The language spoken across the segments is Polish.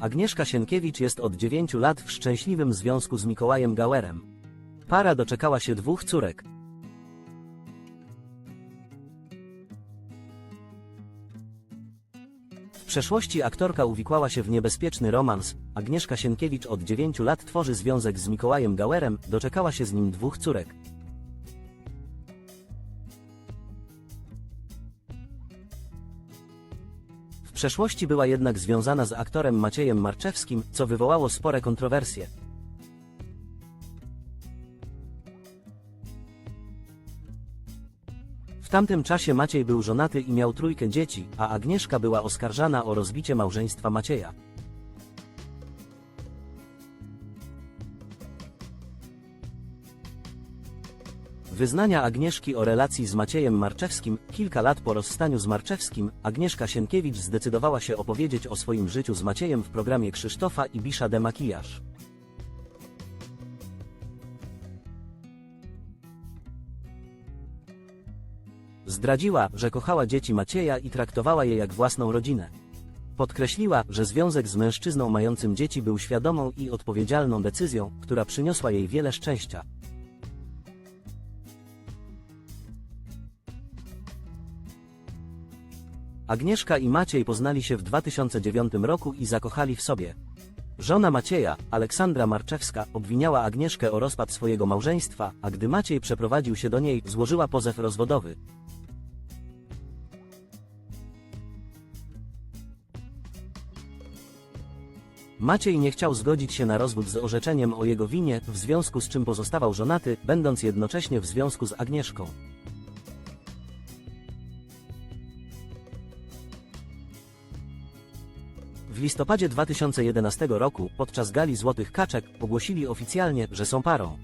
Agnieszka Sienkiewicz jest od 9 lat w szczęśliwym związku z Mikołajem Gauerem. Para doczekała się dwóch córek. W przeszłości aktorka uwikłała się w niebezpieczny romans. Agnieszka Sienkiewicz od 9 lat tworzy związek z Mikołajem Gauerem, doczekała się z nim dwóch córek. Przeszłości była jednak związana z aktorem Maciejem Marczewskim, co wywołało spore kontrowersje. W tamtym czasie Maciej był żonaty i miał trójkę dzieci, a Agnieszka była oskarżana o rozbicie małżeństwa Macieja. Wyznania Agnieszki o relacji z Maciejem Marczewskim, kilka lat po rozstaniu z Marczewskim, Agnieszka Sienkiewicz zdecydowała się opowiedzieć o swoim życiu z Maciejem w programie Krzysztofa i Bisza de Makijaż. Zdradziła, że kochała dzieci Macieja i traktowała je jak własną rodzinę. Podkreśliła, że związek z mężczyzną mającym dzieci był świadomą i odpowiedzialną decyzją, która przyniosła jej wiele szczęścia. Agnieszka i Maciej poznali się w 2009 roku i zakochali w sobie. Żona Macieja, Aleksandra Marczewska, obwiniała Agnieszkę o rozpad swojego małżeństwa, a gdy Maciej przeprowadził się do niej, złożyła pozew rozwodowy. Maciej nie chciał zgodzić się na rozwód z orzeczeniem o jego winie, w związku z czym pozostawał żonaty, będąc jednocześnie w związku z Agnieszką. W listopadzie 2011 roku, podczas gali Złotych Kaczek, ogłosili oficjalnie, że są parą.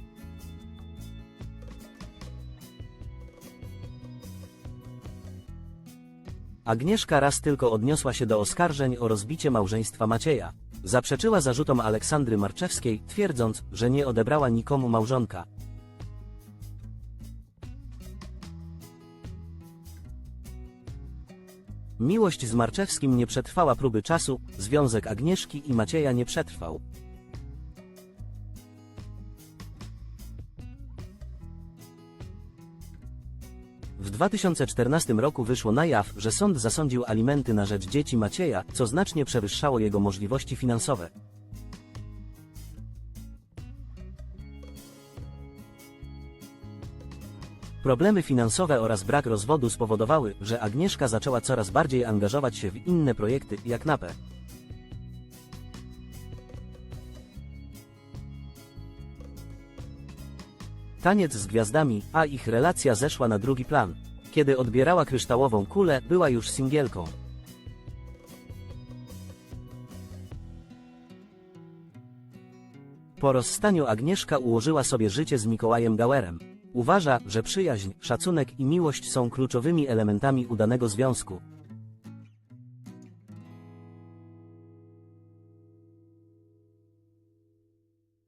Agnieszka raz tylko odniosła się do oskarżeń o rozbicie małżeństwa Macieja. Zaprzeczyła zarzutom Aleksandry Marczewskiej, twierdząc, że nie odebrała nikomu małżonka. Miłość z Marczewskim nie przetrwała próby czasu, związek Agnieszki i Macieja nie przetrwał. W 2014 roku wyszło na jaw, że sąd zasądził alimenty na rzecz dzieci Macieja, co znacznie przewyższało jego możliwości finansowe. Problemy finansowe oraz brak rozwodu spowodowały, że Agnieszka zaczęła coraz bardziej angażować się w inne projekty, jak napę. Taniec z gwiazdami, a ich relacja zeszła na drugi plan. Kiedy odbierała kryształową kulę, była już singielką. Po rozstaniu Agnieszka ułożyła sobie życie z Mikołajem Gauerem. Uważa, że przyjaźń, szacunek i miłość są kluczowymi elementami udanego związku.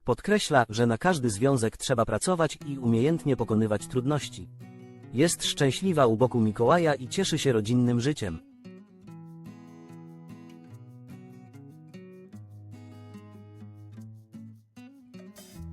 Podkreśla, że na każdy związek trzeba pracować i umiejętnie pokonywać trudności. Jest szczęśliwa u boku Mikołaja i cieszy się rodzinnym życiem.